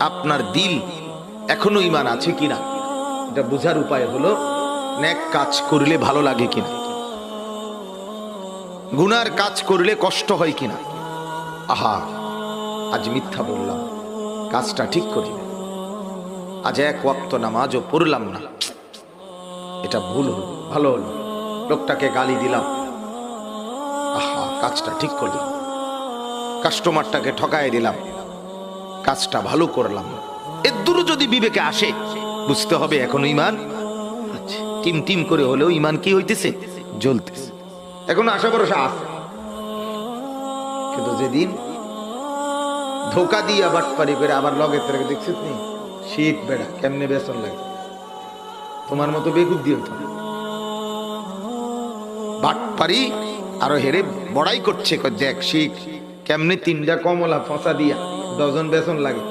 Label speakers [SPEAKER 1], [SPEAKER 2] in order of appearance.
[SPEAKER 1] আপনার দিল এখনও ইমান আছে কিনা? এটা বোঝার উপায় হলো ন্যাক কাজ করলে ভালো লাগে কিনা? গুনার কাজ করলে কষ্ট হয় কিনা? আহা, আজ মিথ্যা বললাম। কাজটা ঠিক করি না। আজ এক ওয়াক্ত নামাজও পড়লাম না। এটা ভুল হলো, ভালো হলো। লোকটাকে গালি দিলাম। আহা, কাজটা ঠিক করলাম। কাস্টমারটাকে ঠকাই দিলাম। কাজটা ভালো করলাম। এর দূর যদি বিবেকে আসে, বুঝতে হবে এখন ইমান টিম টিম করে হলেও ইমান কি হইতেছে? জ্বলতেছে। এখন আশা ভরসা আছে। কিন্তু যেদিন ধোকা দিয়ে আবার পারি করে আবার লগে থেকে দেখছিস নি? শীত বেড়া, কেমনে বেসন লাগে? তোমার মতো বেগুদ দিও তো বাটপারি আরও হেরে বড়াই করছে দেখ শিখ কেমনে তিনটা কমলা ফসা দিয়া ডজন বেসন লাগে।